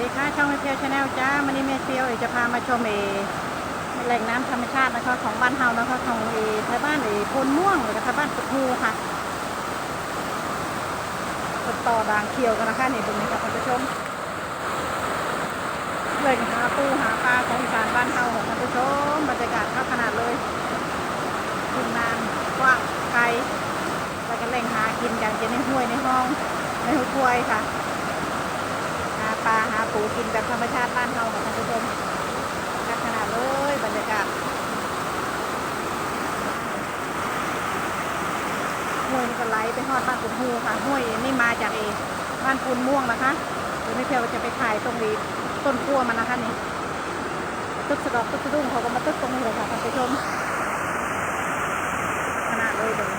ดีค่ะช่องเมเพียวชาแนลจ้าวันนี้เมเพียวจะพามาชมเอแหล่งน้ำธรรมชาตินะคะของบ้านเฮานะคะของเอแถวบ้านเอพนม่วงหรือนะคะบ้านปะทูค่ะต,ต่อด่างเขียวกันนะคะนี่ตรงนี้ค่ะท่านผู้ชมแหล่งหาปูหาปลาของอีสานบ้านเฮาค่ะท่านผู้ชมบรรยากาศเข้าขนาดเลยทุ่งนานกว้างไกลแล้วก็แหล่งหากินกันจะในห้วยในห้องในหัวยค่ะ กินแบบธรรมชาติบ้านเฮาค่ะท่านผู้ชมกัขนาดเลยบรรยากาศห้วยนี่ก็ไหลไปฮอดบ้านกุนฮูค่ะห้วยนี่มาจากเอบ้านปูนม่วงนะคะเดี๋ยวไม่เพียวจะไปถ่ายตรงนี้ต้นขั้วมันนะคะนี่ตึกสะดอกตึกสะดุ้งเขาก็มาตึกตรงนี้เลยค่ะท่านผู้ชมขนาดเลยเลย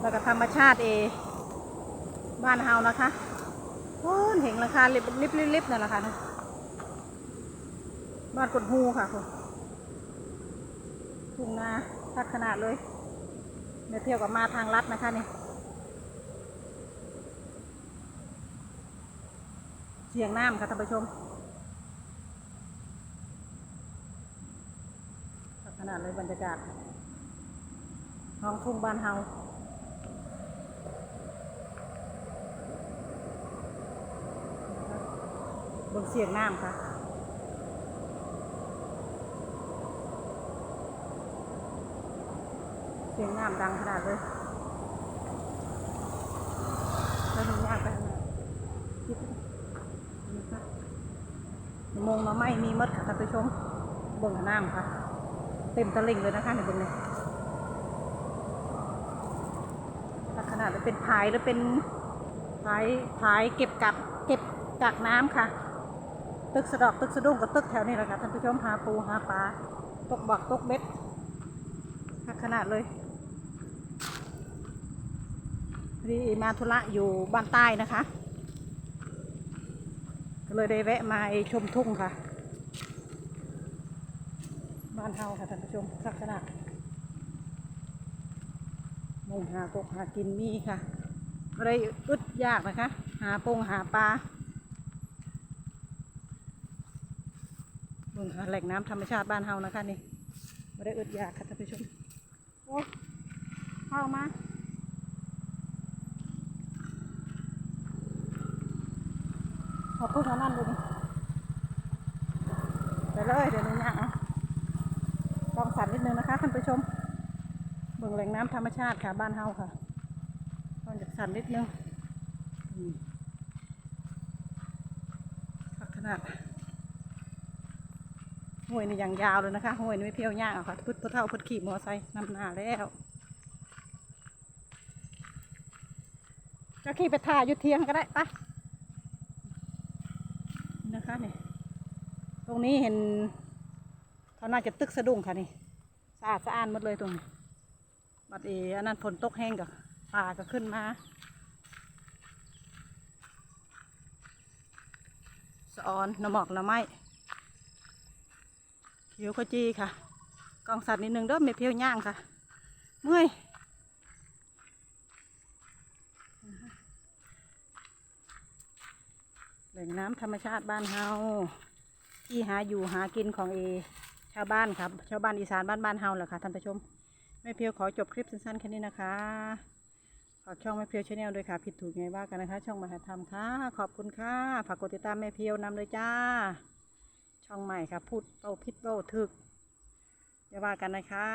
แล้วก็ธรรมชาติเอบ้านเฮานะคะ โอ้เห็นราคาลิบลิบลิบลิบนั่นแหละค่ะนะบ้านกดฮูค่ะคุณทุ่งนาทักขนาดเลยเดี๋ยวเที่ยวกับมาทางลัดนะคะนี่เสียงน้ำค่ะท่านผู้ชมขนาดเลยบรรยากาศท้องทุ่งบ้านเฮา เบิ่งเสียงน้ำค่ะเสียงน้ำดังขนาดเลยแล้วถึงยากไปขนาดคิดนะคะมงมาไม่มีมดค่ะท่านผู้ชมเบิ่งน้ำค่ะ เต็มตะลิ่งเลยนะคะในเบิ่งเลยลักษณะจะเป็นพายหรือเป็นพายพายเก็บกับเก็บกักน้ำค่ะ ตึกสะดอกตึกสะดุ้งกับตึกแถวนี้แหละค่ะท่านผู้ชมหาปูหาปลาตกบักตกเบ็ดขนาดเลยพอดีมาธุระอยู่บ้านใต้นะคะก็เลยได้แวะมาชมทุ่งค่ะ บ้านเฮาค่ะท่านผู้ชมสักขนาดมงหากกหากินมีค่ะอะไรอึดยากนะคะ หาปงหาปลา เบิ่งค่ะแหล่งน้ำธรรมชาติบ้านเฮานะคะนี่ไม่ได้อึดอยากค่ะท่านผู้ชมโอ้เข้ามาขอพูดเท่านั้นเลยไปเลยเดี๋ยวนี้นะต้องสั่นนิดนึงนะคะท่านผู้ชมเบิ่งแหล่งน้ำธรรมชาติค่ะบ้านเฮาค่ะต้องจากสั่นนิดนึงอืมขนาด ห้วยนี่อย่างยาวเลยนะคะห้วยนี่ไม่เพี้ยวยากอะค่ะพุทธเท่าพุทธขี่มอไซค์นำหน้าแล้วจะขี่ไปถ่ายยุดเทียงก็ได้ปะนะคะนี่ตรงนี้เห็นเขาน่าจะตึกสะดุ้งค่ะนี่สะอาดสะอ้านหมดเลยตรงนี้บัดเออันนั้นฝนตกแห้งกับป่าก็ขึ้นมาสะออนน้ำหมอกน้ำไม้ เขียวขจีค่ะ กองสัตว์นิดนึงเด้อไม่เพียวย่างค่ะ เมื่อยแหล่งน้ำธรรมชาติบ้านเฮาที่หาอยู่หากินของเอ ชาวบ้านครับ ชาวบ้านอีสานบ้านบ้านเฮาแหละค่ะท่านผู้ชมแม่เพียวขอจบคลิปสั้นๆแค่นี้นะคะฝากช่องแม่เพียวชาแนลด้วยค่ะ ผิดถูกไงว่ากันนะคะ ช่องมหาธรรมค่ะ ขอบคุณค่ะฝากกดติดตามแม่เพียวนำเลยจ้า ช่องใหม่ค่ะพูดเบ้าพิษเบ้าถึกอย่าว่ากันนะคะ